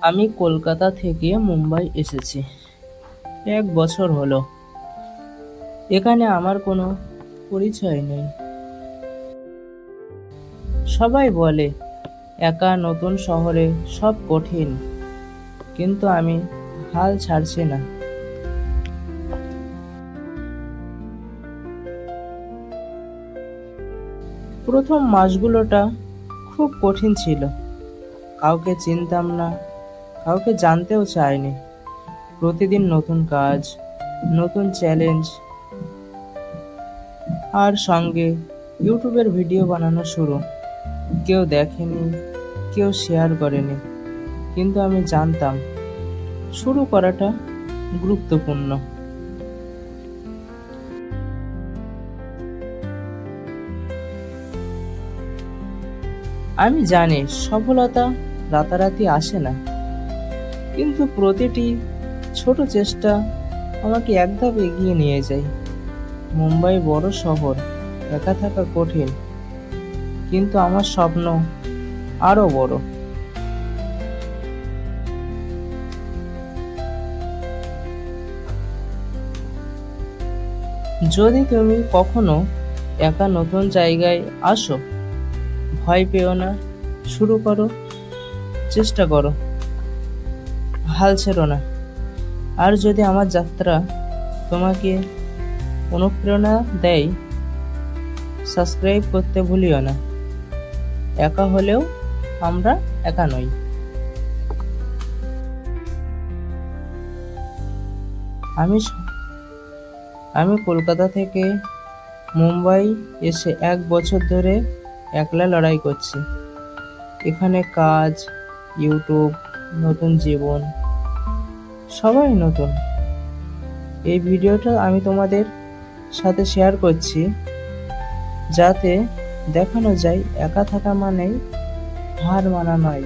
আমি কলকাতা থেকে মুম্বাই এসেছি। এক বছর হলো। এখানে আমার কোনো পরিচয় নেই। সবাই বলে, একা নতুন শহরে সব কঠিন, কিন্তু আমি হাল ছাড়ছি না। প্রথম মাসগুলোটা খুব কঠিন ছিল। কাউকে চিনতাম না কাউকে জানতেও চাইনি প্রতিদিন নতুন কাজ, নতুন চ্যালেঞ্জ আর সঙ্গে ইউটিউবের ভিডিও বানানো শুরু। কেউ দেখেনি, কেউ শেয়ার করেনি, কিন্তু আমি জানতাম শুরু করাটা গুরুত্বপূর্ণ। আমি জানি সফলতা রাতারাতি আসে না। কিন্তু প্রতিটি ছোট চেষ্টা আমাকে এক ধাপ এগিয়ে নিয়ে যায়। মুম্বাই বড় শহর, একা থাকা কঠিন, কিন্তু আমার স্বপ্ন আরও বড়। যদি তুমি কখনো একা নতুন জায়গায় আসো, ভয় পেও না, শুরু করো, চেষ্টা করো। হাল ছেড়ো না। আর যদি আমার যাত্রা তোমাকে অনুপ্রেরণা দেয়, সাবস্ক্রাইব করতে ভুলিও না। একা হলেও আমরা একা নই। আমি আমি কলকাতা থেকে মুম্বাই এসে এক বছর ধরে একলা লড়াই করছি। এখানে কাজ ইউটিউব নতুন জীবন। সবাই নতুন। এই ভিডিওটা আমি তোমাদের সাথে শেয়ার করছি, যাতে দেখানো যায় একা থাকা মানেই হার মানা নয়।